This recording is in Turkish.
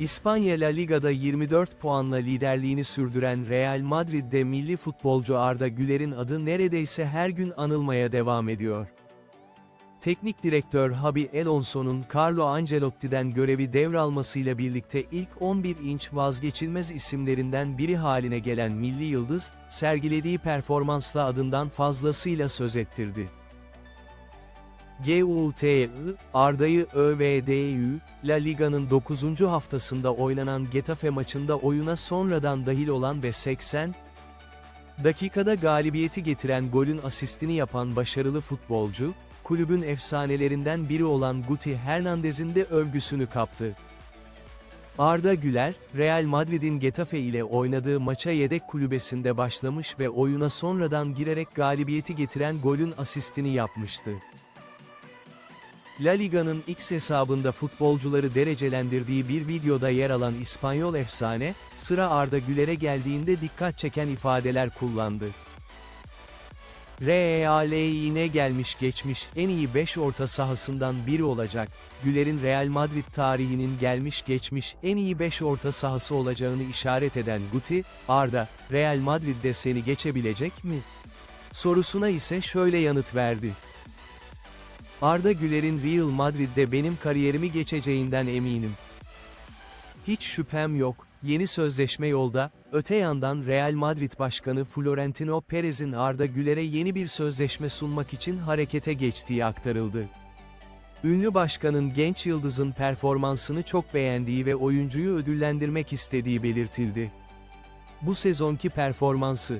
İspanya La Liga'da 24 puanla liderliğini sürdüren Real Madrid'de milli futbolcu Arda Güler'in adı neredeyse her gün anılmaya devam ediyor. Teknik direktör Habi Alonso'nun Carlo Ancelotti'den görevi devralmasıyla birlikte ilk 11 inç vazgeçilmez isimlerinden biri haline gelen milli yıldız, sergilediği performansla adından fazlasıyla söz ettirdi. GUTI, Arda'yı ÖVDÜ, La Liga'nın 9. haftasında oynanan Getafe maçında oyuna sonradan dahil olan ve 80 dakikada galibiyeti getiren golün asistini yapan başarılı futbolcu, kulübün efsanelerinden biri olan Guti Hernandez'in de övgüsünü kaptı. Arda Güler, Real Madrid'in Getafe ile oynadığı maça yedek kulübesinde başlamış ve oyuna sonradan girerek galibiyeti getiren golün asistini yapmıştı. La Liga'nın X hesabında futbolcuları derecelendirdiği bir videoda yer alan İspanyol efsane, sıra Arda Güler'e geldiğinde dikkat çeken ifadeler kullandı. Real'ine gelmiş geçmiş en iyi 5 orta sahasından biri olacak, Güler'in Real Madrid tarihinin gelmiş geçmiş en iyi 5 orta sahası olacağını işaret eden Guti, Arda, Real Madrid'de seni geçebilecek mi? Sorusuna ise şöyle yanıt verdi. Arda Güler'in Real Madrid'de benim kariyerimi geçeceğinden eminim. Hiç şüphem yok, yeni sözleşme yolda, öte yandan Real Madrid Başkanı Florentino Perez'in Arda Güler'e yeni bir sözleşme sunmak için harekete geçtiği aktarıldı. Ünlü başkanın genç yıldızın performansını çok beğendiği ve oyuncuyu ödüllendirmek istediği belirtildi. Bu sezonki performansı,